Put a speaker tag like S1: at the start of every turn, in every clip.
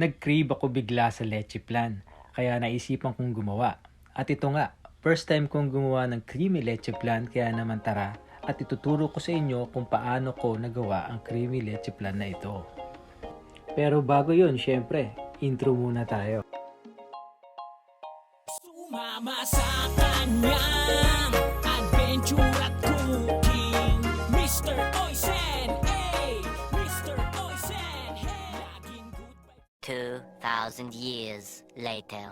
S1: Nag-crave ako bigla sa leche plan, kaya naisipan kong gumawa. At ito nga, first time kong gumawa ng creamy leche plan, kaya naman tara at ituturo ko sa inyo kung paano ko nagawa ang creamy leche plan na ito. Pero bago yun, syempre, intro muna tayo.
S2: Sumama sa kanyang adventure at cooking Mr. Oisen, hey!
S3: 2,000 years later.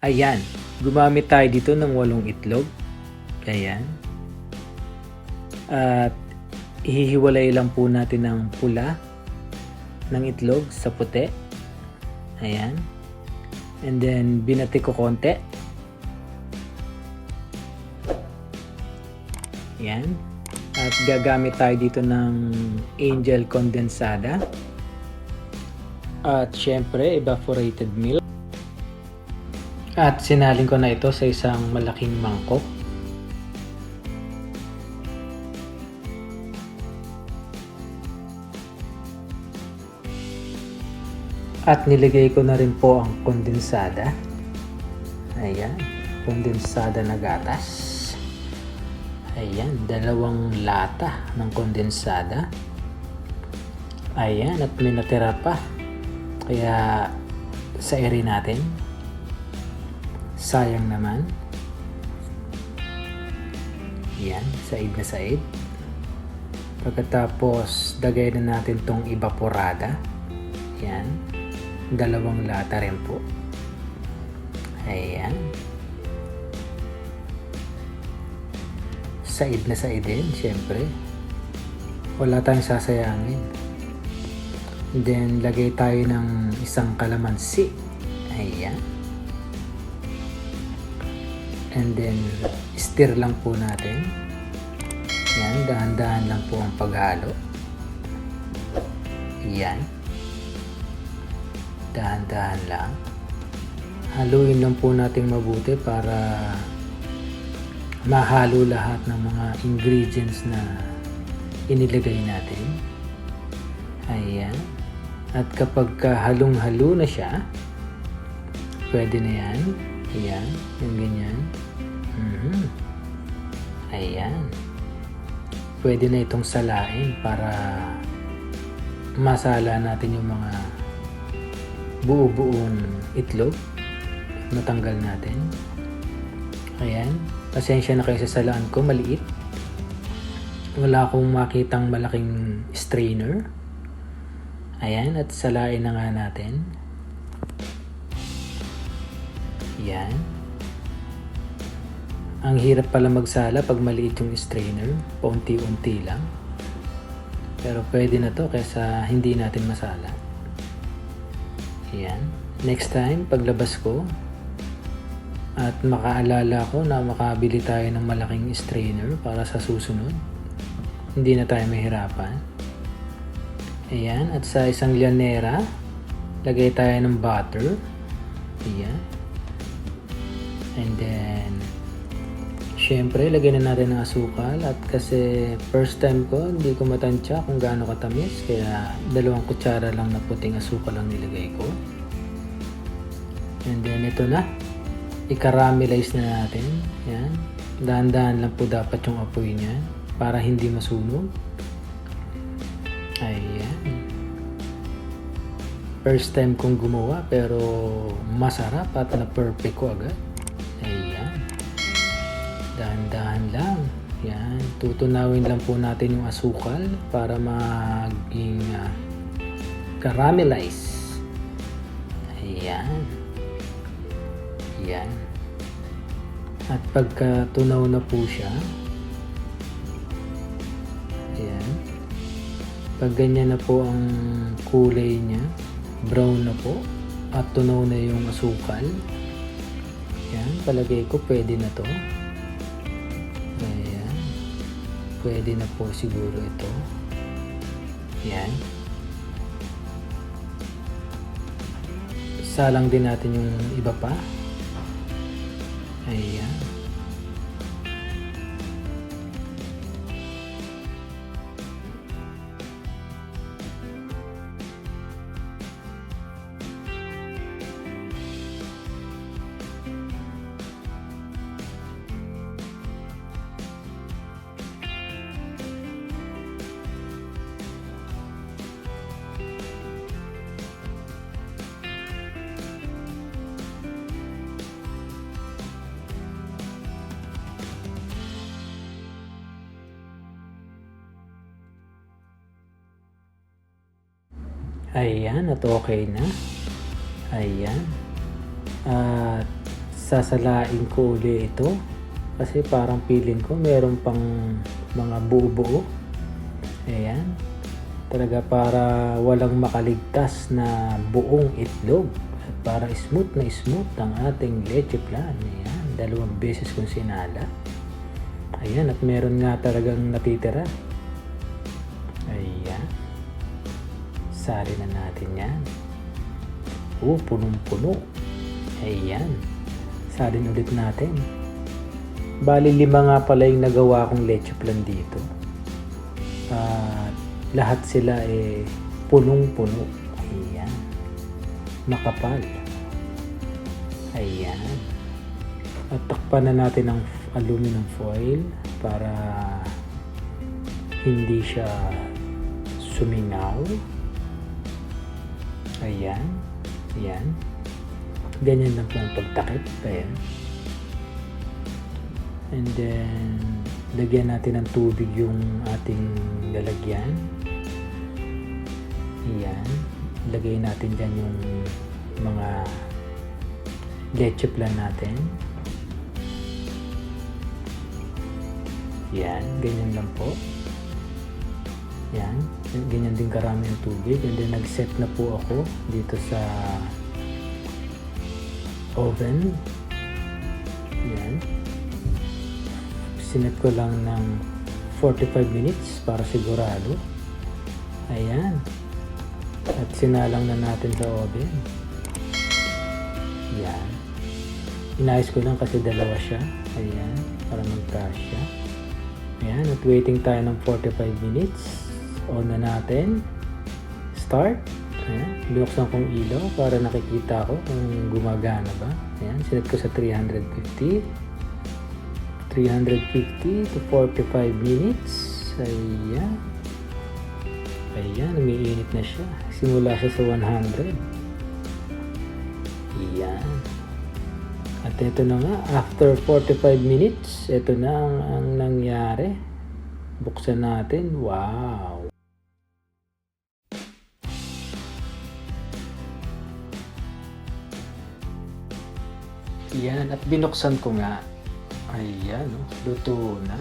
S1: Ayan, gumamit tayo dito ng walong itlog. Ayan. At ihihiwalay lang po natin ng pula ng itlog sa puti. Ayan. And then, binati ko konti. Ayan. At gagamit tayo dito ng angel condensada. At syempre, evaporated milk. At sinalin ko na ito sa isang malaking mangkok. At nilagay ko na rin po ang kondensada. Ayan, kondensada na gatas. Ayan, dalawang lata ng kondensada. Ayan, at may natira pa. Kaya sa eri natin. Sayang naman. Yan, said na said. Pagkatapos, dagay na natin tong evaporada. Yan. Dalawang lata rin po. Ayan. Said na said din, syempre. Wala tayong sasayangin. Then, lagay tayo ng isang kalamansi. Ayan. And then, stir lang po natin. Yan, dahan-dahan lang po ang paghalo. Yan. Dahan-dahan lang. Haluin lang po natin mabuti para mahalo lahat ng mga ingredients na inilagay natin. Ayan. At kapag halong-halo na siya, pwede na yan. Ayan. Yung ganyan. Mhm. Ayan. Pwede na itong salain para masala natin yung mga buo-buong itlog. Matanggal natin. Ayan. Pasensya na kayo sa salaan ko. Maliit. Wala akong makitang malaking strainer. Ayan. At salain na nga natin. Yan. Ang hirap pala magsala pag maliit yung strainer. Paunti-unti lang. Pero pwede na to kaysa hindi natin masala. Yan. Next time, paglabas ko, at makaalala ko na makabili tayo ng malaking strainer para sa susunod. Hindi na tayo mahirapan. Ayan. At sa isang llanera, lagay tayo ng butter. Ayan. And then, syempre, lagyan na natin ng asukal. At kasi first time ko, hindi ko matansya kung gaano katamis. Kaya dalawang kutsara lang na puting asukal lang nilagay ko. And then, ito na. I-caramelize na natin. Yan. Dahan-dahan lang po dapat yung apoy niya para hindi masunog. Ayan. First time kong gumawa pero masarap at na perfect ko agad. Ayan. Dahan-dahan lang. Yan. Tutunawin lang po natin yung asukal para maging uh, caramelize. Ayan. Yan. At pagka tunaw na po siya, ayan. Pag ganyan na po ang kulay niya, brown na po, at tunaw na yung asukal, yan, palagay ko pwede na to. Ayan. Pwede na po siguro ito. Yan. Salang din natin yung iba pa. Ayan. Ayan, at okay na. Ayan. At sasalain ko uli ito. Kasi parang feeling ko meron pang mga buo-buo. Ayan. Talaga para walang makaligtas na buong itlog. At para smooth na smooth ang ating leche plan. Ayan. Dalawang beses kong sinala. Ayan. At meron nga talagang natitira. Sali na natin yan. Oh, punong-puno. Ayan. Salin ulit natin. Bali lima nga pala yung nagawa kong leche plan dito. At lahat sila eh punong-puno. Ayan. Makapal. Ayan. At takpan na natin ng aluminum foil para hindi siya sumingaw. Ayan. Ayan. Ganyan lang po ang pagtakip. Ayan. And then, lagyan natin ng tubig yung ating lalagyan. Ayan. Lagay natin dyan yung mga leche plan natin. Yan, ganyan lang po. Yan, ganyan din karami ang tubig. And then nag-set na po ako dito sa oven. Yan. Sinet ko lang ng 45 minutes para sigurado. Ayan. At sinalang na natin sa oven. Yan. Inayos ko lang kasi dalawa siya. Ayan. Para magkasya. Ayan. At waiting tayo ng 45 minutes. On na natin. Start. Ayan. Binuksan kong ilaw para nakikita ko kung gumagana ba. Ayan. Sinet ko sa 350. 350 to 45 minutes. Ayan. Ayan, umiinit na siya. Simula siya sa 100. Ayan. At ito na nga, after 45 minutes, ito na ang, ang nangyari. Buksan natin. Wow! Yan, at binuksan ko nga. Ayan, oh, luto na.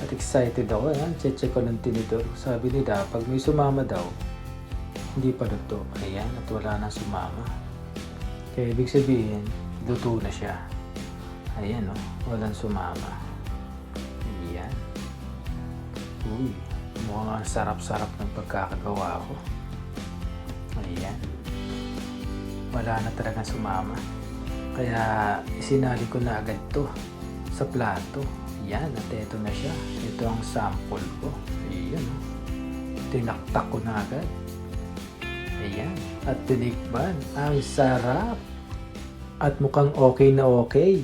S1: At excited ako, ayan, check ko ng tinidor. Sabi nila, pag may sumama daw, hindi pa luto. Ayan, at wala nang sumama. Kaya ibig sabihin, luto na siya. Ayan, oh, walang sumama. Ayan. Uy, mukhang ang sarap-sarap ng pagkakagawa ko. Ayan. Wala na talagang sumama. Kaya isinali ko na agad to sa plato. Yan, at ito na siya. Ito ang sample ko. Ayan. oh. Tinaktak ko na agad. Ayan. At tinikman. Ang sarap. At mukhang okay na okay.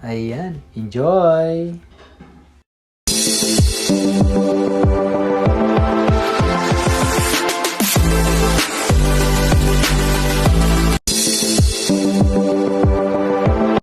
S1: Ayan. Enjoy!